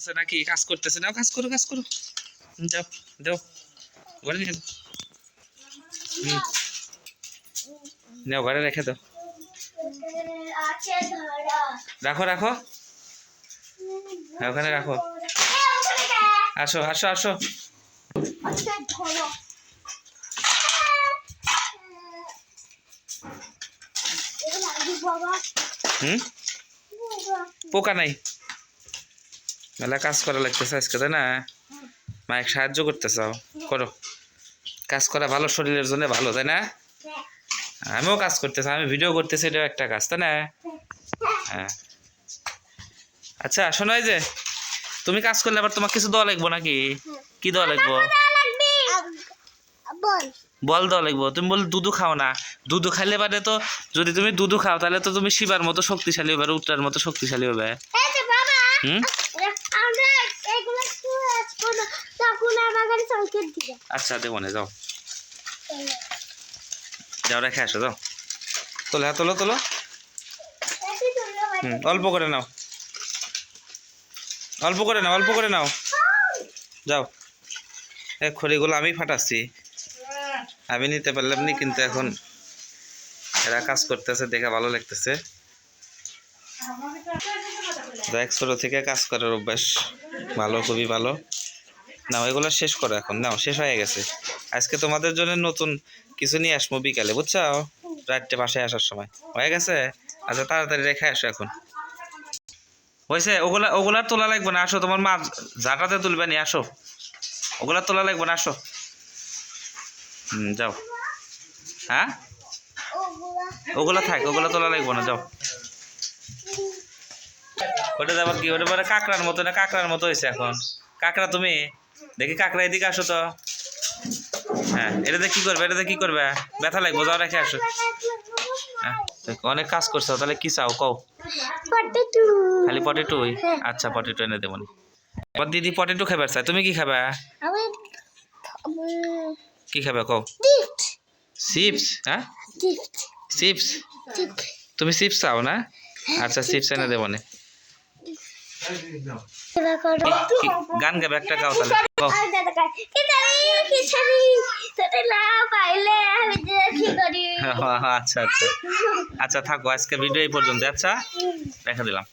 আছে নাকি? কাজ করতেছে না। কাজ করো কাজ করো। যাও যাও। ঘরে নিয়ে হুম। নাও, ঘরে রেখে দাও। রাখো রাখো। ওখানে রাখো। আসো আসো আসো। হুম? পোকা নাই। মেলা কাজ করা লাগতেছে আজকে তাই না? মায়ের সাহায্য করতেছাও করো। কাজ করা ভালো শরীরের জন্য ভালো তাই না? আমিও কাজ করতেছি আমি ভিডিও করতেছি এটাও একটা কাজ তাই না? হ্যাঁ। আচ্ছা শোনো এই যে তুমি কাজ করলে আবার তোমার কিছু দেওয়া লাগবো নাকি? কি দেওয়া লাগবো? বল। দেওয়া লাগবো। তুমি বল দুধু খাও না। দুধু খাইলে পারে তো যদি তুমি দুধু খাও তাহলে তো তুমি শিবার মতো শক্তিশালী হবে উত্তরার মতো শক্তিশালী হবে। হুম আমরা এগুলো সুয়াজ করব তখন আমাদের সংকেত দিবে আচ্ছা দেবো না যাও। যাও রেখে আসো যাও। তোলো হ্যাঁ তোলো তোলো। হুম অল্প করে নাও। অল্প করে নাও অল্প করে নাও। যাও। এই খড়িগুলো আমি ফাটাচ্ছি। আমি নিতে পারলাম নি কিন্তু এখন এরা কাজ করতেছে দেখে ভালো লাগতেছে। দেখ ছোটো থেকে কাজ করার অভ্যাস। ভালো খুবই ভালো। না এগুলো শেষ করো এখন, নাও, শেষ হয়ে গেছে। আজকে তোমাদের জন্য নতুন কিছু নিয়ে আসব বিকালে বুঝছ রাত্রে বাসায় আসার সময়। হয়ে গেছে? আচ্ছা তাড়াতাড়ি রেখে আসো এখন। হয়েছে? ওগুলা ওগুলার তোলা লাগবে না, আসো, তোমার মা জাটাতে তুলবে নি, আসো। ওগুলা তোলা লাগবে না, আসো। হুম, যাও। হ্যাঁ? ওগুলা থাক, ওগুলা তোলা লাগবে না, যাও। ওটা যাবার কি, ওটা পরে কাঁকড়ার মতো না, কাঁকড়ার মতো হয়েছে এখন। কাঁকড়া তুমি? দেখি কাঁকড়া এদিকে আসো তো। হ্যাঁ এটাতে কি করবে এটাতে কি করবে? ব্যথা লাগবে যাও রেখে আসো। হ্যাঁ অনেক কাজ করছ তাহলে কি চাও কও? পটেটো খালি পটেটোই আচ্ছা পটেটো এনে দেবো। এবার দিদি পটেটো খাবার চাই তুমি কি খাবা? কি খাবে কও? চিপস হ্যাঁ? চিপস তুমি চিপস চাও না? আচ্ছা চিপস এনে দেবো না। গান গাবে একটা গাও তাহলে। কও আর দাদা কাই খিচাড়ি খিচাড়ি তোতে না পাইলে আমি যে কি করি? আচ্ছা আচ্ছা। আচ্ছা থাকো আজকে ভিডিও এই পর্যন্ত আচ্ছা দেখা দিলাম।